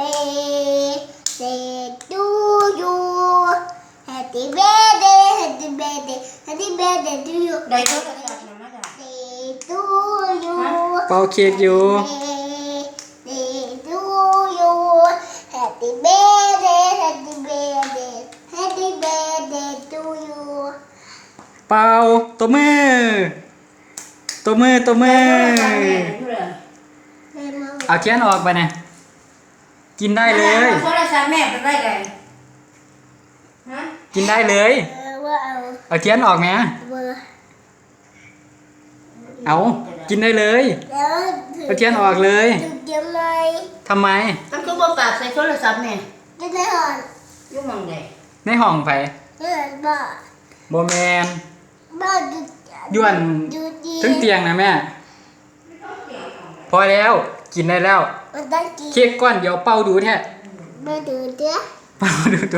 birthday to you happy birthday happy birthday happy birthday to you ได้เท่ากับจัดนะมาจ้ะ birthday to you เป่าเค้กอยู่ birthday to you happy birthday happy birthday happy birthday to you เป่าตัวมือตัวมือตัวมือได้เท่ากับจัดแม่รู้เลย เอาเทียนออกไปนะ กินได้เลย โทรศัพท์แม่ไปได้ไงฮะกินได้เลย เออว่าเอาเอาเทียนออกไหมเบอร์เอา กินได้เลย แล้วถือเอาเทียนออกเลยถือเกมไหมทำไม มันคือบ่ปากใส่โทรศัพท์แม่จะได้หอนอยู่หมองใดในห้องไปเพื่อนบ้าโบแมนบ้าดูย้วนดูดีถึงเตียงนะแม่ พอแล้ว กินได้แล้วมันต้องกินเค้กก้อนเดี๋ยวเป่าดูแท้มาดูเด้อเป่าดูตัว